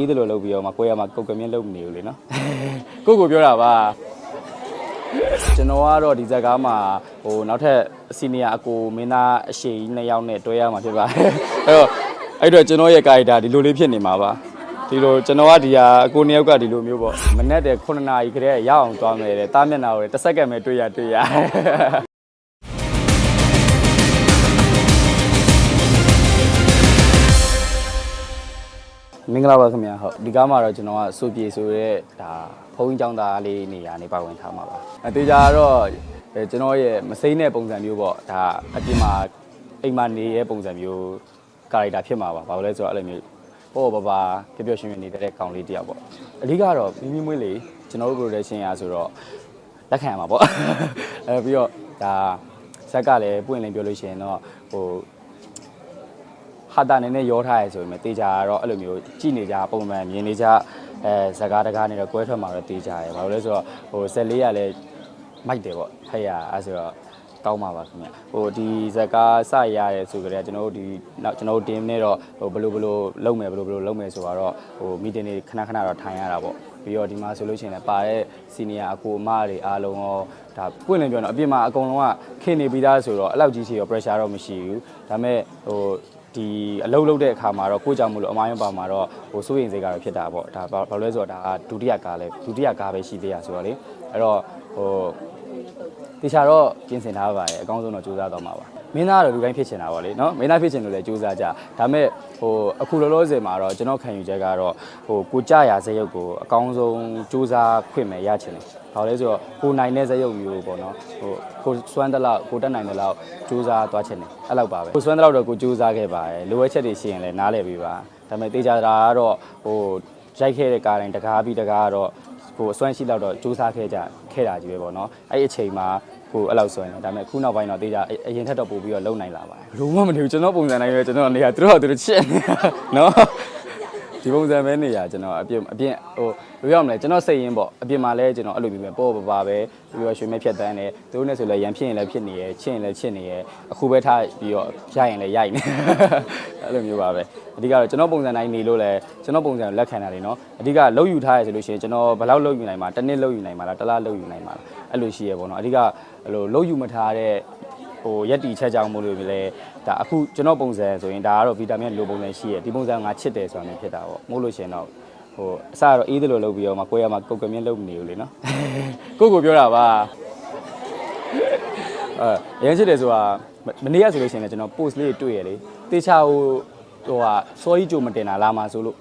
အေးတယ်လို့လုပ်ပြီးတော့မှကိုရမှာကုတ်ကမြင့်လုပ်မနေဘူးလေနော်ကိုကိုပြောတာပါကျွန်တော်ကတော့ဒီဇက်ကားမှာဟိုနောက်ထပ်စီနီယာအကိုမင်းသားအရှိကြီးနှစ်ယောက်နဲ့တွဲရမှာဖြစ်ပါတယ်အဲ့တော့အဲ့တော့ကျွန်တော်ရဲ့ကာရီတာဒီလိုလေးဖြစ်နေမှာပါဒီလိုကျွန်တော်ကဒီဟာအကိုနှစ်ယောက်ကဒီလိုမျိုးပေါ့မနေ့တည်း9နာရီခရဲရအောင်သွားမယ်တဲ့တားမျက်နှာကိုတစ်စက္ကန့်ပဲတွေ့ရတွေ့ရ မင်္ဂလာပါခင်ဗျာဟုတ်ဒီကားမှာတော့ကျွန်တော်ကစူပြေဆိုရဲဒါဖုန်းကြီးចောင်းသားလေးနေရာနေပါဝင်ထားမှာပါအသေးကြတော့အဲကျွန်တော်ရဲ့မစိမ့်တဲ့ပုံစံမျိုးပေါ့ဒါအပြင်မှာအိမ်မှာနေရဲ့ပုံစံမျိုးကာရိုက်တာဖြစ်မှာပါဘာလို့လဲဆိုတော့အဲ့လိုမျိုးပေါ့ပါပါပျော်ပျော်ရွှင်ရွှင်နေတဲ့ကောင်လေးတယောက်ပေါ့အဓိကတော့မိမိမွေးလေးကျွန်တော်တို့ production ရာဆိုတော့လက်ခံရမှာပေါ့အဲပြီးတော့ဒါဇက်ကလည်းပွင့်လင်းပြောလို့ရှိရင်တော့ဟို ဟာတာနည်းနည်းရောထားရဲဆိုပေမဲ့တေချာကတော့အဲ့လိုမျိုးကြည်နေကြပုံမှန်မြင်နေကြအဲဇကားတကားနေတော့ကွဲထွက်မှာတော့တေချာရဲဘာလို့လဲဆိုတော့ဟိုဆက်လေးကလည်းမိုက်တယ်ပေါ့ဖက်ရအဲ့ဆိုတော့ကောင်းပါပါခင်ဗျဟိုဒီဇကားစရရဲဆိုကြတဲ့ကျွန်တော်တို့ဒီနောက်ကျွန်တော်တို့ team နဲ့တော့ဟိုဘယ်လိုဘယ်လိုလုပ်မယ်ဘယ်လိုဘယ်လိုလုပ်မယ်ဆိုတော့ဟို meeting တွေခဏခဏတော့ထိုင်ရတာပေါ့ပြီးတော့ဒီမှာဆိုလို့ရှိရင်လည်းပါတဲ့ senior အကိုအမတွေအားလုံးရောဒါပွင့်လင်းပြောတော့အပြင်မှာအကုန်လုံးကခင်နေပြီးသားဆိုတော့အဲ့လောက်ကြီးချီရော pressure တော့မရှိဘူးဒါပေမဲ့ဟို ဒီအလုပ်လုပ်တဲ့အခါမှာတော့ကိုကြောင့်မလို့အမားရုံပါမှာတော့ဟိုစိုးရင်စိတ်ကတော့ဖြစ်တာပေါ့ဒါဘာလို့လဲဆိုတော့ဒါကဒုတိယကားလဲဒုတိယကားပဲရှိသေးရဆိုတော့လေအဲ့တော့ဟို တခြားတော့ပြင်ဆင်ထားပါတယ်အကောင်းဆုံးတော့ကြိုးစားတော့မှာပါမင်းသားကတော့လူတိုင်းဖြစ်ချင်တာပါလေနော်မင်းသားဖြစ်ချင်လို့လည်းကြိုးစားကြဒါပေမဲ့ဟိုအခုလောလောဆယ်မှာတော့ကျွန်တော်ခံယူချက်ကတော့ဟိုကိုကြရဇက်ရုပ်ကိုအကောင်းဆုံးကြိုးစားခွင့်မဲ့ရချင်တယ်ဘာလို့လဲဆိုတော့ကိုနိုင်တဲ့ဇက်ရုပ်မျိုးပေါ့နော်ဟိုကိုစွမ်းတဲ့လောက်ကိုတက်နိုင်တဲ့လောက်ကြိုးစားသွားချင်တယ်အဲ့လောက်ပါပဲကိုစွမ်းတဲ့လောက်တော့ကိုကြိုးစားခဲ့ပါတယ်လိုအပ်ချက်တွေရှိရင်လည်းနားလည်ပေးပါဒါပေမဲ့တေချာတာကတော့ဟိုရိုက်ခဲ့တဲ့ကားတိုင်းတကားပြီးတကားကတော့ ကိုအစွမ်းရှိလောက်တော့ကြိုးစားခဲ့ကြခဲ့တာကြီးပဲပေါ့နော်အဲ့ဒီအချိန်မှာကိုအဲ့လောက်စွမ်းတယ်ဒါပေမဲ့ခုနောက်ပိုင်းတော့တေချာအရင်ထက်တော့ပို့ပြီးတော့လုံနိုင်လာပါတယ်ဘလို့မှမနေဘူးကျွန်တော်ပုံစံတိုင်းပဲကျွန်တော်နေရာသူတို့ကသူတို့ချစ်နေတာနော် ဒီပုံစံပဲနေရကျွန်တော်အပြင်အပြင်ဟိုဘယ်ရောက်မလဲကျွန်တော်စိတ်ရင်းပေါ့အပြင်မှာလဲကျွန်တော်အဲ့လိုမျိုးပဲပေါ့ပါပါပဲပြီးတော့ရွှေမဲဖြတ်တန်းတယ်သူတို့နဲ့ဆိုလဲရန်ဖြစ်ရင်လည်းဖြစ်နေရယ်ချစ်ရင်လည်းချစ်နေရယ်အခုပဲထားပြီးတော့ရရင်လည်းရိုက်နေအဲ့လိုမျိုးပါပဲအဓိကတော့ကျွန်တော်ပုံစံတိုင်းနေလို့လဲကျွန်တော်ပုံစံကိုလက်ခံတာလေနော်အဓိကလောက်ယူထားရဆိုလို့ရှိရင်ကျွန်တော်ဘယ်လောက်လောက်ယူနိုင်မှာတစ်နှစ်လောက်ယူနိုင်မှာလားတစ်လလောက်ယူနိုင်မှာလားအဲ့လိုရှိရယ်ပေါ့နော်အဓိကအဲ့လိုလောက်ယူမထားတဲ့ ဟိုရက်တီချက်ကြောင်းမို့လို့လေဒါအခုကျွန်တော်ပုံစံဆိုရင်ဒါကတော့ဗီတာမင်လိုပုံစံရှိရဒီပုံစံငါချစ်တယ်ဆိုတာမျိုးဖြစ်တာပေါ့မို့လို့ရှင်တော့ဟိုအစကတော့အေးတယ်လို့လုပ်ပြီးတော့မှကိုယ်ရမှာကုတ်ကမြင့်လုပ်မနေဘူးလေနော်ကိုကိုပြောတာပါအဲရမ်းချစ်တယ်ဆိုတာမနေ့ကဆိုလို့ရှိရင်လည်းကျွန်တော် post လေးတွေ့ရလေတေချာဟိုဟိုဟာစောကြီးကြိုမတင်တာလာမှာဆိုလို့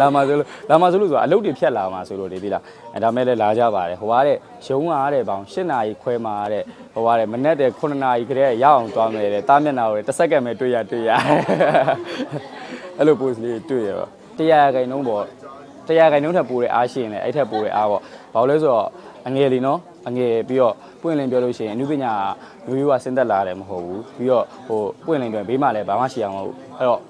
လာမှာဆိုလို့လာမှာဆိုလို့ဆိုတာအလုပ်တွေဖြတ်လာမှာဆိုလို့လေဒီလားအဲဒါမဲ့လည်းလာကြပါတယ်ဟိုကတဲ့ရုံးကားတဲ့ဘောင်၈နာရီခွဲမှာတဲ့ဟိုကတဲ့မနေ့တည်း9နာရီခရဲရအောင်သွားမယ်တဲ့တားမျက်နှာကိုတစ်စက္ကန့်ပဲတွေ့ရတွေ့ရအဲ့လို post လေးတွေ့ရပါတရားခိုင်နှုံးပေါ့တရားခိုင်နှုံးထပ်ပိုးတဲ့အားရှိရင်လည်းအဲ့ထက်ပိုးတဲ့အားပေါ့ဘာလို့လဲဆိုတော့အငယ်လीနော်အငယ်ပြီးတော့ပွင့်လင်းပြောလို့ရှိရင်အနုပညာရိုးရိုးကစဉ်သက်လာတယ်မဟုတ်ဘူးပြီးတော့ဟိုပွင့်လင်းပြောဘေးမှာလည်းဘာမှရှိအောင်မဟုတ်ဘူးအဲ့တော့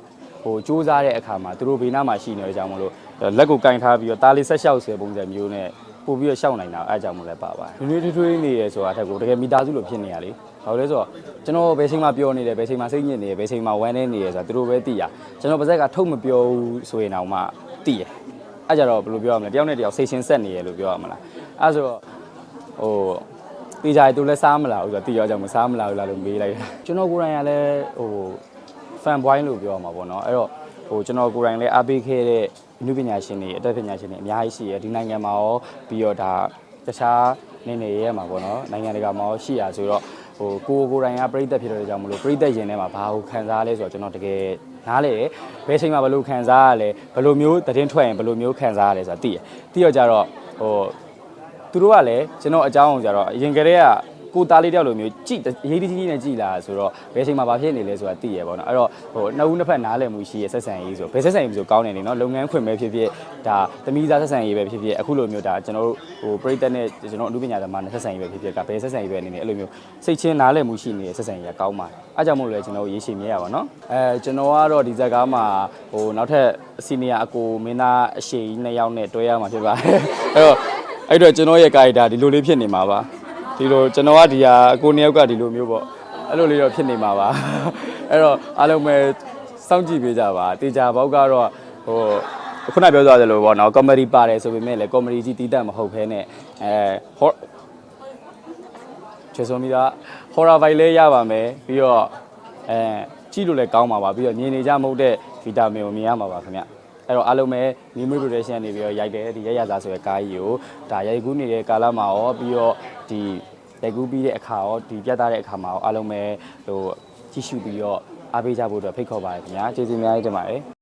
ဟိုစူးစမ်းတဲ့အခါမှာသူတို့ဘေးနားမှာရှိနေတဲ့အကြောင်းမလို့လက်ကိုကင်ထားပြီးတော့တားလေးဆက်လျှောက်ဆွဲပုံစံမျိုးနဲ့ပို့ပြီးတော့ရှောက်နိုင်တာအဲအကြောင်းမလဲပါပါတယ်။နွေးနွေးထွေးထွေးနေရဆိုတာအထက်ကိုတကယ်မိသားစုလိုဖြစ်နေရလေ။ဘာလို့လဲဆိုတော့ကျွန်တော်ဘယ်ချိန်မှပြောနေတယ်ဘယ်ချိန်မှစိတ်ညစ်နေတယ်ဘယ်ချိန်မှဝမ်းနေနေတယ်ဆိုတာသူတို့ပဲသိရ။ကျွန်တော်ပါဇက်ကထုတ်မပြောဘူးဆိုရင်တော့မှသိရ။အဲကြတော့ဘယ်လိုပြောရမလဲတယောက်နဲ့တယောက်စိတ်ချင်းဆက်နေရလို့ပြောရမလား။အဲဆိုတော့ဟိုတေးကြရသူလည်းစားမလားဆိုတော့တီရောကြောင့်မစားမလားလို့လာလို့မေးလိုက်။ကျွန်တော်ကိုယ်တိုင်ကလည်းဟို fan boy လို့ပြောရမှာပေါ့နော်အဲ့တော့ဟိုကျွန်တော်ကိုယ်တိုင်လည်းအားပေးခဲ့တဲ့နုပညာရှင်တွေအတတ်ပညာရှင်တွေအများကြီးရှိရဒီနိုင်ငံမှာရောပြီးတော့ဒါတခြားနေနေရဲမှာပေါ့နော်နိုင်ငံတကာမှာရောရှိရဆိုတော့ဟိုကိုကိုယ်တိုင်ကပြိသက်ဖြစ်တဲ့ကြောင့်မလို့ပြိသက်ရင်ထဲမှာဘာကိုခံစားလဲဆိုတော့ကျွန်တော်တကယ်နားလေတယ်ဘယ်ချိန်မှာဘယ်လိုခံစားရလဲဘယ်လိုမျိုးသတင်းထွက်ရင်ဘယ်လိုမျိုးခံစားရလဲဆိုတာသိရသိရကြတော့ဟိုသူတို့ကလည်းကျွန်တော်အကြောင်းအောင်ကြတော့အရင်ကတည်းက ကိုသားလေးတယောက်လိုမျိုးကြည်အရေးကြီးကြီးနဲ့ကြည်လာဆိုတော့ဘယ်ချိန်မှာဘာဖြစ်နေလဲဆိုတာသိရပေါ့နော်အဲ့တော့ဟိုနှစ်ဦးနှစ်ဖက်နားလည်မှုရှိရဆက်ဆံရေးဆိုဘယ်ဆက်ဆံရေးဆိုကောင်းနေနေနော်လုပ်ငန်းခွင်ပဲဖြစ်ဖြစ်ဒါသမီးသားဆက်ဆံရေးပဲဖြစ်ဖြစ်အခုလိုမျိုးဒါကျွန်တော်တို့ဟိုပြည်သက်နဲ့ကျွန်တော်အမှုပညာသမားနဲ့ဆက်ဆံရေးပဲဖြစ်ဖြစ်ကဘယ်ဆက်ဆံရေးပဲနေနေအဲ့လိုမျိုးစိတ်ချင်းနားလည်မှုရှိနေတဲ့ဆက်ဆံရေးကကောင်းပါတယ်အားကြောင့်မို့လို့ကျွန်တော်ရေရှည်မြဲရပါတော့အဲကျွန်တော်ကတော့ဒီဇက်ကားမှာဟိုနောက်ထပ်စီနီယာအကိုမင်းသားအရှိကြီးနှစ်ယောက်နဲ့တွဲရမှာဖြစ်ပါတယ်အဲ့တော့အဲ့တော့ကျွန်တော်ရဲ့ကာရီတာဒီလိုလေးဖြစ်နေမှာပါ ဒီလိုကျွန်တော်ကဒီဟာအကိုနှစ်ယောက်ကဒီလိုမျိုးပေါ့အဲ့လိုလေးတော့ဖြစ်နေမှာပါအဲ့တော့အားလုံးပဲစောင့်ကြည့်ပေးကြပါတေချာဘောက်ကတော့ဟဟိုခုနပြောသွားသလိုပေါ့နော်ကောမဒီပါတယ်ဆိုပေမဲ့လည်းကောမဒီကြီးတီးတတ်မဟုတ်ဘဲနဲ့အဲဟောချေစုံမီတာဟော်ရာဘိုင်လေးရပါမယ်ပြီးတော့အဲကြည့်လို့လည်းကောင်းပါပါပြီးတော့မြင်နေကြမဟုတ်တဲ့ဗီတာမင်ကိုမြင်ရမှာပါခင်ဗျ အဲ့တော့အားလုံးပဲ memory production နေပြီးတော့ရိုက်တယ်ဒီရရသားဆိုတဲ့ကားကြီးကိုဒါရိုက်ကူးနေတဲ့ကာလမှာရောပြီးတော့ဒီရိုက်ကူးပြီးတဲ့အခါရောဒီပြတ်သားတဲ့အခါမှာရောအားလုံးပဲဟိုကြည့်ရှုပြီးတော့အားပေးကြဖို့အတွက်ဖိတ်ခေါ်ပါတယ်ခင်ဗျာကျေးဇူးအများကြီးတင်ပါတယ်